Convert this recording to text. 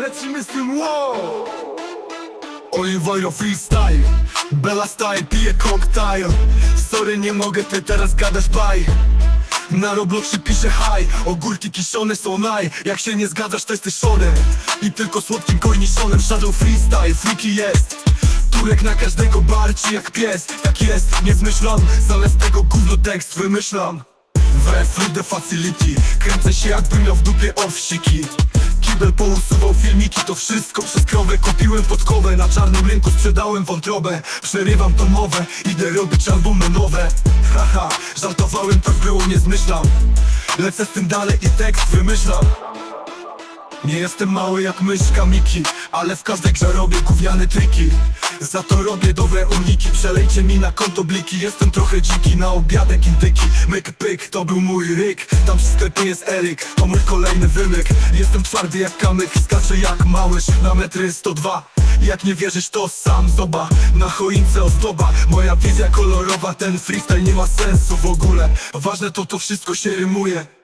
lecimy z tym wow! Oliwojro freestyle. Bella style, piję koktajl. Sorry, nie mogę, ty teraz gadasz baj. Na Robloxie piszę high Ogórki kiszone są naj. Jak się nie zgadzasz, to jesteś szorem I tylko słodkim korniszonem Shadow freestyle, freaky jest. Turek na każdego barci jak pies. Tak jest, nie zmyślam Zamiast tego gówno tekst wymyślam. We the facility. Kręcę się jakbym miał w dupie owsiki Kibel pousuwał filmiki, to wszystko przez krowę. Kupiłem podkowę, na czarnym rynku sprzedałem wątrobę. Przerywam tą mowę, idę robić albumy nowe. Haha, żartowałem, tak było, nie zmyślam. Lecę z tym dalej i tekst wymyślam. Nie jestem mały jak myszka Miki Ale w każdej grze robię gówniane triki Za to robię dobre uniki Przelejcie mi na konto bliki Jestem trochę dziki na obiadek indyki. Myk pyk, to był mój ryk. Tam przy sklepie jest Eryk To mój kolejny wymyk. Jestem twardy jak kamyk Skaczę jak małyż na metry 102 jak nie wierzysz to sam zoba. Na choince ozdoba. Moja wizja kolorowa Ten freestyle nie ma sensu w ogóle. Ważne to to wszystko się rymuje